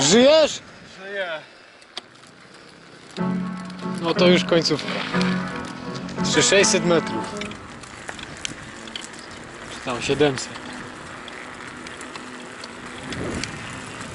Żyjesz? Żyję. No to już końcówka. Jeszcze 600 metrów. Czy tam 700.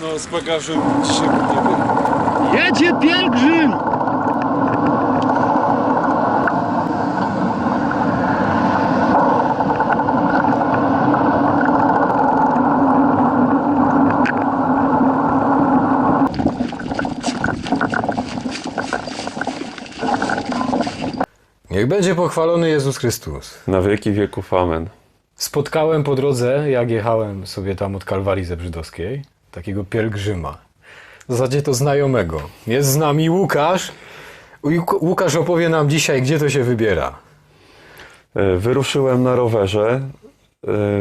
No z bagażem dzisiaj nie było. Jedzie pielgrzym! Niech będzie pochwalony Jezus Chrystus. Na wieki wieków amen. Spotkałem po drodze, jak jechałem sobie tam od Kalwarii Zebrzydowskiej, takiego pielgrzyma. W zasadzie to znajomego. Jest z nami Łukasz. Łuk- Łukasz opowie nam dzisiaj, gdzie to się wybiera. E, Wyruszyłem na rowerze e,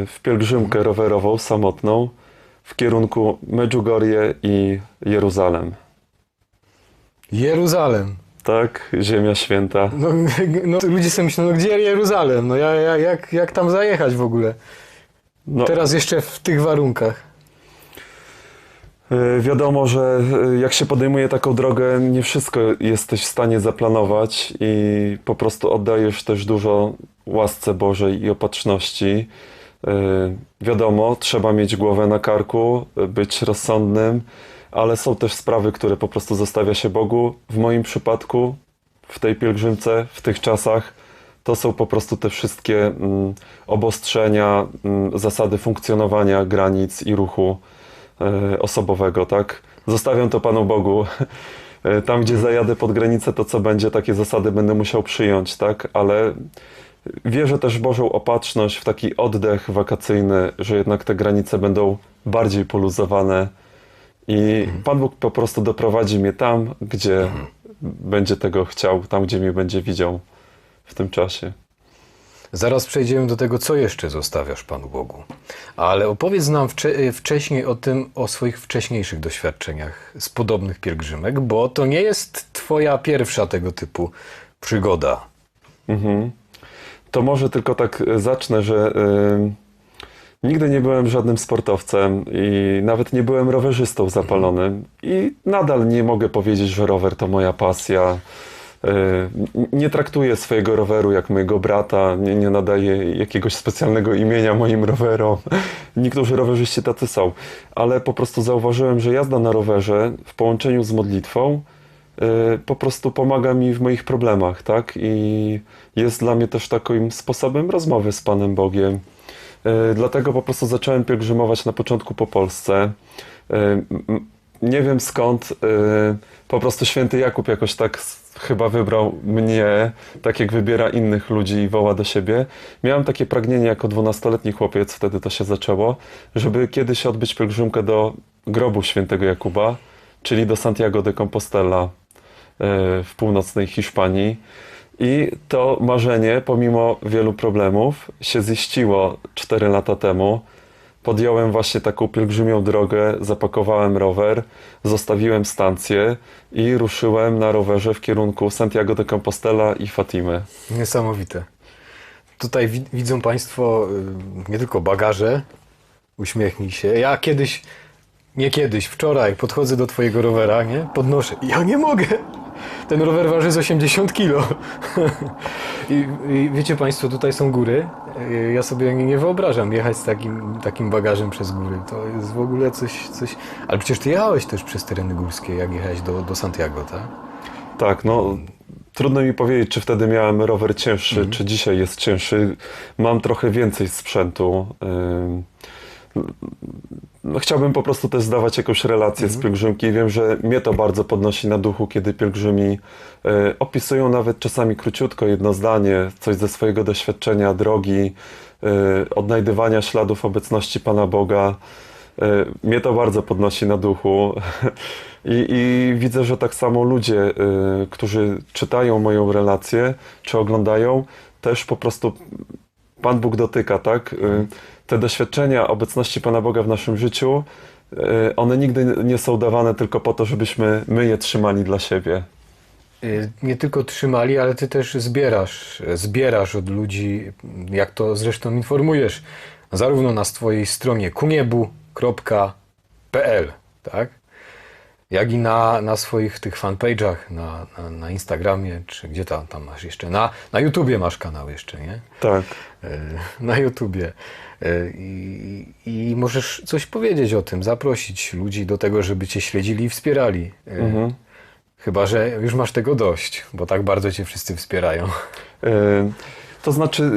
w pielgrzymkę rowerową samotną w kierunku Medjugorje i Jeruzalem. Jeruzalem. Tak, Ziemia Święta. No, no ludzie sobie myślą, no gdzie Jeruzalem? No ja, ja, jak, jak tam zajechać w ogóle? No, Teraz jeszcze w tych warunkach. e, wiadomo, że e, jak się podejmuje taką drogę, nie wszystko jesteś w stanie zaplanować i po prostu oddajesz też dużo łasce Bożej i opatrzności. E, Wiadomo, trzeba mieć głowę na karku, być rozsądnym, ale są też sprawy, które po prostu zostawia się Bogu. W moim przypadku, w tej pielgrzymce, w tych czasach, to są po prostu te wszystkie mm, obostrzenia, mm, zasady funkcjonowania granic i ruchu e, osobowego, tak? Zostawiam to Panu Bogu. E, Tam, gdzie zajadę pod granicę, to co będzie, takie zasady będę musiał przyjąć, tak? Ale wierzę też w Bożą opatrzność, w taki oddech wakacyjny, że jednak te granice będą bardziej poluzowane i Pan Bóg po prostu doprowadzi mnie tam, gdzie będzie tego chciał, tam, gdzie mnie będzie widział w tym czasie. Zaraz przejdziemy do tego, co jeszcze zostawiasz Panu Bogu. Ale opowiedz nam wcze- wcześniej o tym, o swoich wcześniejszych doświadczeniach z podobnych pielgrzymek, bo to nie jest Twoja pierwsza tego typu przygoda. Mhm. To może tylko tak zacznę, że y, nigdy nie byłem żadnym sportowcem i nawet nie byłem rowerzystą zapalonym i nadal nie mogę powiedzieć, że rower to moja pasja. N- nie traktuję swojego roweru jak mojego brata, nie, nie nadaję jakiegoś specjalnego imienia moim rowerom. Niektórzy rowerzyści tacy są, ale po prostu zauważyłem, że jazda na rowerze w połączeniu z modlitwą y, po prostu pomaga mi w moich problemach, tak? I jest dla mnie też takim sposobem rozmowy z Panem Bogiem. Y, Dlatego po prostu zacząłem pielgrzymować na początku po Polsce. M- Nie wiem skąd, y, po prostu święty Jakub jakoś tak chyba wybrał mnie, tak jak wybiera innych ludzi i woła do siebie. Miałem takie pragnienie jako dwunastoletni chłopiec, wtedy to się zaczęło, żeby kiedyś odbyć pielgrzymkę do grobu świętego Jakuba, czyli do Santiago de Compostela e, w północnej Hiszpanii. I to marzenie, pomimo wielu problemów, się ziściło 4 lata temu. Podjąłem właśnie taką pielgrzymią drogę, zapakowałem rower, zostawiłem stację i ruszyłem na rowerze w kierunku Santiago de Compostela i Fatimy. Niesamowite. Tutaj wi- widzą Państwo y, nie tylko bagaże, uśmiechnij się. Ja kiedyś, nie kiedyś, wczoraj podchodzę do Twojego rowera, nie? Podnoszę. Ja nie mogę! Ten rower waży z 80 kilo. I, I wiecie Państwo, tutaj są góry. Ja sobie nie, wyobrażam jechać z takim, takim bagażem przez góry. To jest w ogóle coś, coś... Ale przecież Ty jechałeś też przez tereny górskie, jak jechałeś do, do Santiago, tak? Tak, no trudno mi powiedzieć, czy wtedy miałem rower cięższy, czy dzisiaj jest cięższy. Mam trochę więcej sprzętu. No, chciałbym po prostu też zdawać jakąś relację z pielgrzymki. Wiem, że mnie to bardzo podnosi na duchu, kiedy pielgrzymi y, opisują nawet czasami króciutko, jedno zdanie, coś ze swojego doświadczenia, drogi, y, odnajdywania śladów obecności Pana Boga. Y, Mnie to bardzo podnosi na duchu I, i widzę, że tak samo ludzie, którzy czytają moją relację, czy oglądają, też po prostu Pan Bóg dotyka, tak? Te doświadczenia obecności Pana Boga w naszym życiu, y, one nigdy nie są dawane tylko po to, żebyśmy my je trzymali dla siebie. Y, nie tylko trzymali, ale ty też zbierasz, zbierasz od ludzi, jak to zresztą informujesz, zarówno na swojej stronie kuniebu.pl, tak? Jak i na, na swoich tych fanpage'ach, na, na, na Instagramie, czy gdzie tam, tam masz jeszcze, na, na YouTubie masz kanał jeszcze, nie? Tak. E, Na YouTubie. E, I, I możesz coś powiedzieć o tym, zaprosić ludzi do tego, żeby cię śledzili i wspierali. E, Mhm. Chyba, że już masz tego dość, bo tak bardzo cię wszyscy wspierają. To znaczy,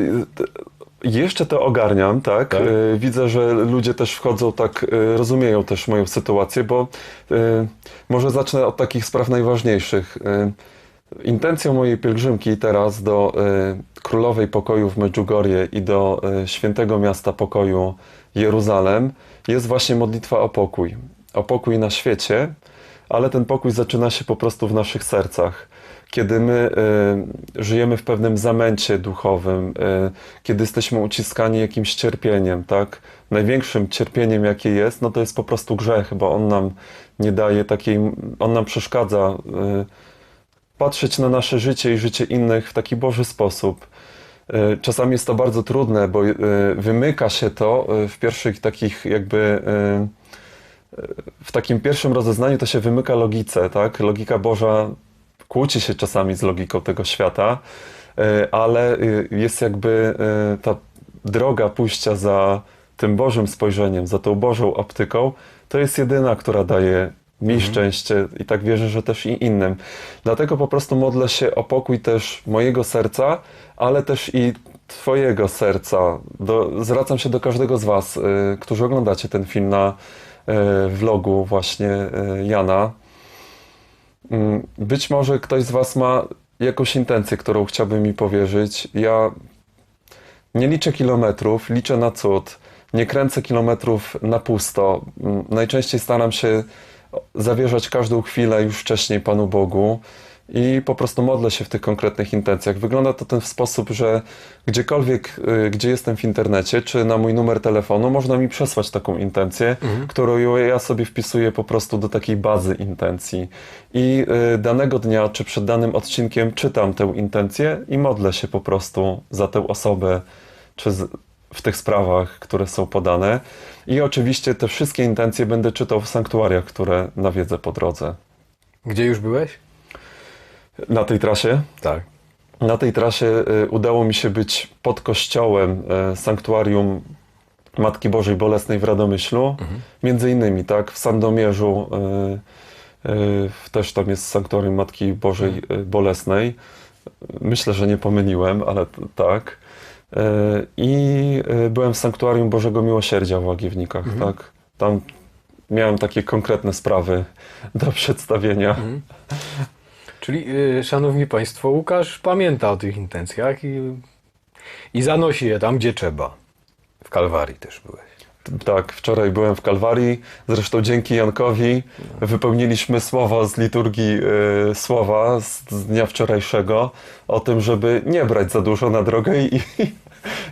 jeszcze to ogarniam, tak? Tak? E, Widzę, że ludzie też wchodzą tak, e, rozumieją też moją sytuację, bo e, może zacznę od takich spraw najważniejszych. Intencją mojej pielgrzymki teraz do Królowej Pokoju w Medjugorje i do Świętego Miasta Pokoju Jeruzalem jest właśnie modlitwa o pokój. O pokój na świecie, ale ten pokój zaczyna się po prostu w naszych sercach. Kiedy my e, żyjemy w pewnym zamęcie duchowym, e, kiedy jesteśmy uciskani jakimś cierpieniem, tak? Największym cierpieniem, jakie jest, no to jest po prostu grzech, bo on nam nie daje takiej, on nam przeszkadza e, patrzeć na nasze życie i życie innych w taki Boży sposób. Czasami jest to bardzo trudne, bo wymyka się to w pierwszych takich jakby w takim pierwszym rozeznaniu to się wymyka logice, tak? Logika Boża kłóci się czasami z logiką tego świata, e, ale e, jest jakby e, ta droga pójścia za tym Bożym spojrzeniem, za tą Bożą optyką, to jest jedyna, która daje mi szczęście i tak wierzę, że też i innym. Dlatego po prostu modlę się o pokój też mojego serca, ale też i Twojego serca. Do, zwracam się do każdego z Was, y, którzy oglądacie ten film na y, vlogu właśnie y, Jana. Mm, Być może ktoś z Was ma jakąś intencję, którą chciałby mi powierzyć. Ja nie liczę kilometrów, liczę na cud. Nie kręcę kilometrów na pusto. Mm, Najczęściej staram się zawierzać każdą chwilę już wcześniej Panu Bogu i po prostu modlę się w tych konkretnych intencjach. Wygląda to w ten sposób, że gdziekolwiek, y, gdzie jestem w internecie, czy na mój numer telefonu, można mi przesłać taką intencję, którą ja sobie wpisuję po prostu do takiej bazy intencji. I y, danego dnia, czy przed danym odcinkiem czytam tę intencję i modlę się po prostu za tę osobę, czy z, w tych sprawach, które są podane. I oczywiście te wszystkie intencje będę czytał w sanktuariach, które nawiedzę po drodze. Gdzie już byłeś? Na tej trasie Tak. na tej trasie y, udało mi się być pod kościołem y, sanktuarium Matki Bożej Bolesnej w Radomyślu. Między innymi, tak, w Sandomierzu y, też tam jest sanktuarium Matki Bożej y, Bolesnej. Myślę, że nie pomyliłem, ale tak. I byłem w sanktuarium Bożego Miłosierdzia w Łagiewnikach, tak. Tam miałem takie konkretne sprawy do przedstawienia. Czyli, y, szanowni państwo, Łukasz pamięta o tych intencjach i, i zanosi je tam, gdzie trzeba. W Kalwarii też byłeś. Tak, wczoraj byłem w Kalwarii. Zresztą dzięki Jankowi wypełniliśmy słowo z liturgii y, słowa z, z dnia wczorajszego o tym, żeby nie brać za dużo na drogę i,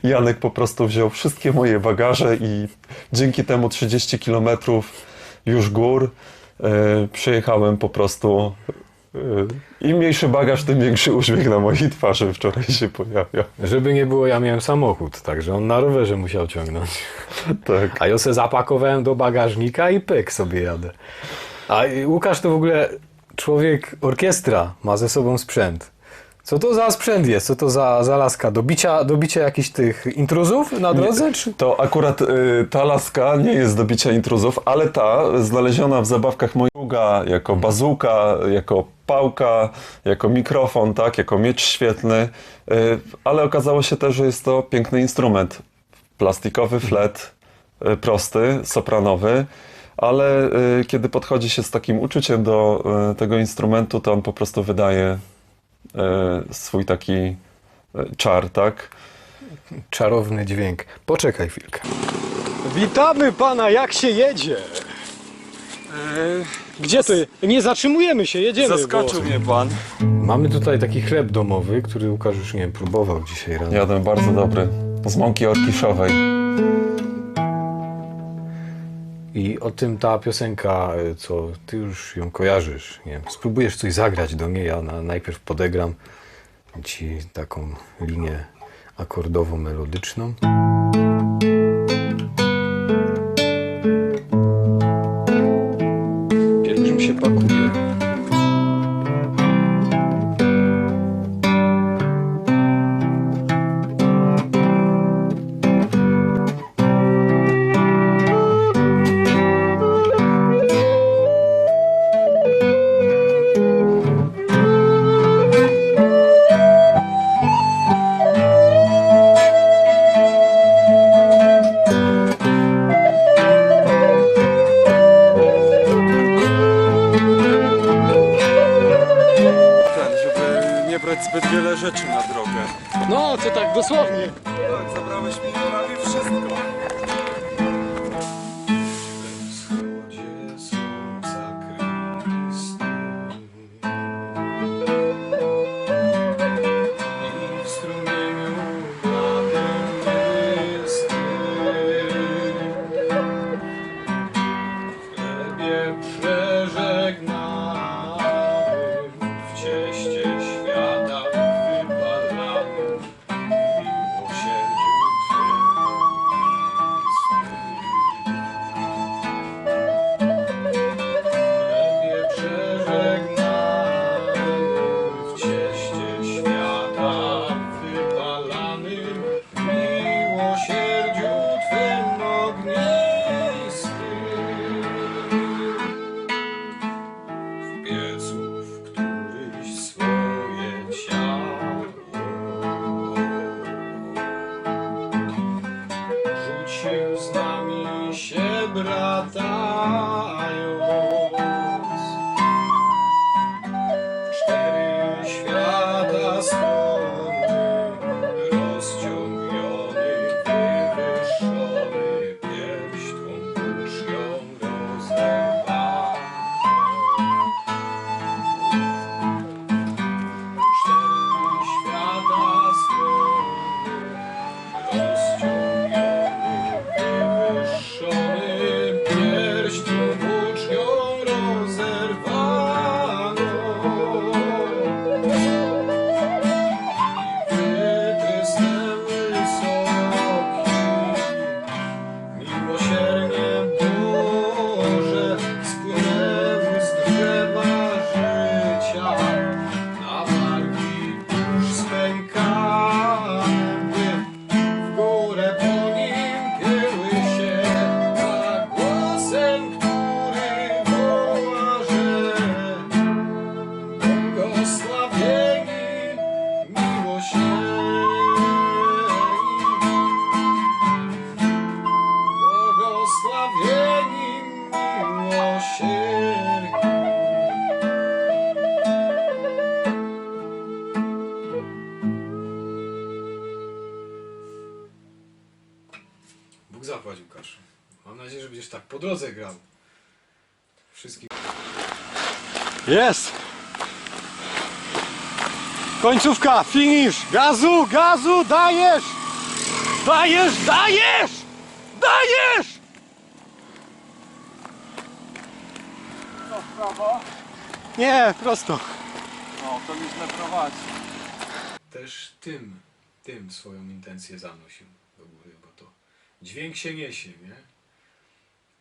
i Janek po prostu wziął wszystkie moje bagaże i dzięki temu 30 kilometrów już gór y, przyjechałem po prostu im mniejszy bagaż, tym większy uśmiech na mojej twarzy wczoraj się pojawiał. Żeby nie było, ja miałem samochód, także on na rowerze musiał ciągnąć. Tak. A ja se zapakowałem do bagażnika i pyk sobie jadę. A Łukasz to w ogóle człowiek orkiestra, ma ze sobą sprzęt. Co to za sprzęt jest? Co to za, za laska? Do bicia, do bicia jakichś tych intruzów na drodze? Czy... To akurat y, ta laska nie jest do bicia intruzów, ale ta znaleziona w zabawkach mojego jako bazuka, jako pałka, jako mikrofon, tak, jako miecz świetlny, y, ale okazało się też, że jest to piękny instrument. Plastikowy flet, y, prosty, sopranowy, ale y, kiedy podchodzi się z takim uczuciem do y, tego instrumentu, to on po prostu wydaje swój taki y, czar, tak? Czarowny dźwięk. Poczekaj chwilkę. Witamy pana, jak się jedzie? Gdzie ty? Nie zatrzymujemy się, jedziemy. Zaskoczył mnie pan. Mamy tutaj taki chleb domowy, który Łukasz już nie wiem, próbował dzisiaj rano. Jadłem bardzo dobry. Z mąki orkiszowej. I o tym ta piosenka, co ty już ją kojarzysz. Nie spróbujesz coś zagrać do niej, ja na, najpierw podegram ci taką linię akordowo-melodyczną. Pielgrzym wiele rzeczy na drogę. No, to tak dosłownie. Tak, zabrałeś mi prawie zapłać Łukasz. Mam nadzieję, że będziesz tak po drodze grał. Wszystkich. Jest. Końcówka, finish. Gazu, gazu, dajesz. Dajesz, dajesz. Dajesz. Co, w prawo? Nie, prosto. No, to źle prowadzi. Też tym, tym swoją intencję zanosił do góry, bo to dźwięk się niesie, nie?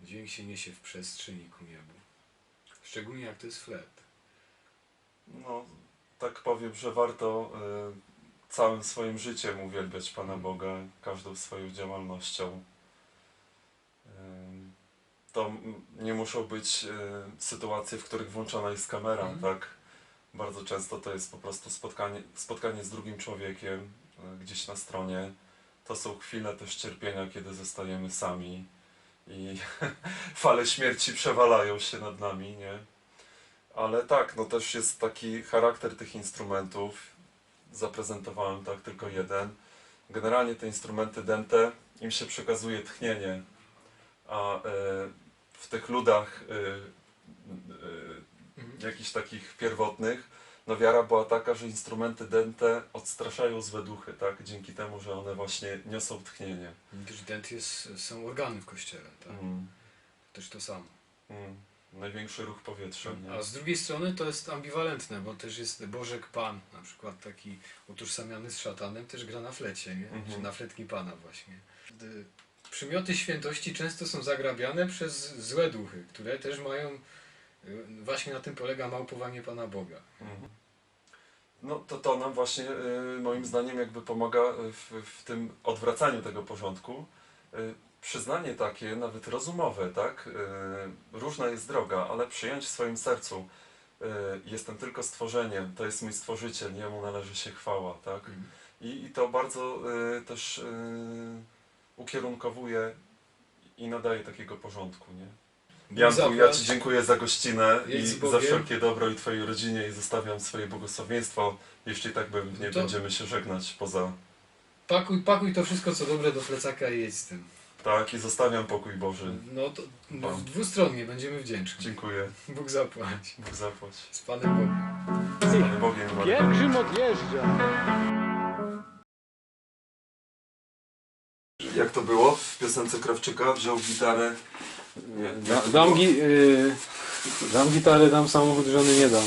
Dźwięk się niesie w przestrzeni ku niebu. Szczególnie jak to jest flet. No, tak powiem, że warto y, całym swoim życiem uwielbiać Pana Boga, każdą swoją działalnością. Y, to nie muszą być y, sytuacje, w których włączona jest kamera, Mhm. tak? Bardzo często to jest po prostu spotkanie, spotkanie z drugim człowiekiem y, gdzieś na stronie. To są chwile też cierpienia, kiedy zostajemy sami i fale śmierci przewalają się nad nami, nie? Ale tak, no też jest taki charakter tych instrumentów. Zaprezentowałem tak tylko jeden. Generalnie te instrumenty dente, im się przekazuje tchnienie, a e, w tych ludach e, e, jakichś takich pierwotnych, no wiara była taka, że instrumenty dente odstraszają złe duchy, tak? Dzięki temu, że one właśnie niosą tchnienie. Też dent jest, są organy w kościele, tak? Mm, Też to samo. mm. Największy ruch powietrza, nie? A z drugiej strony to jest ambiwalentne, bo też jest Bożek Pan, na przykład taki utożsamiany z szatanem, też gra na flecie, nie? Mhm. Czy na fletni Pana właśnie. Przymioty świętości często są zagrabiane przez złe duchy, które też mają, właśnie na tym polega małpowanie Pana Boga. Mhm. No to to nam właśnie y, moim zdaniem jakby pomaga w, w tym odwracaniu tego porządku. Y, przyznanie takie, nawet rozumowe, tak? Y, różna jest droga, ale przyjąć w swoim sercu jestem tylko stworzeniem, to jest mój stworzyciel, jemu należy się chwała, tak? I, i to bardzo też ukierunkowuje i nadaje takiego porządku, nie? Janku, ja. Ci dziękuję za gościnę Jedź i za wszelkie dobro i Twojej rodzinie i zostawiam swoje błogosławieństwo, jeśli tak pewnie To- będziemy się żegnać poza... Pakuj, pakuj to wszystko co dobre do plecaka i jedź z tym. Tak, i zostawiam pokój Boży. No to no, Pan. dwustronnie będziemy wdzięczni. Dziękuję. Bóg zapłać. Bóg zapłać. Z Panem Bogiem. Z Panem Bogiem. Pielgrzym odjeżdża. Jak to było w piosence Krawczyka? Wziął gitarę. Nie. dam, gi- y, dam gitarę, dam samochód, żony nie dam.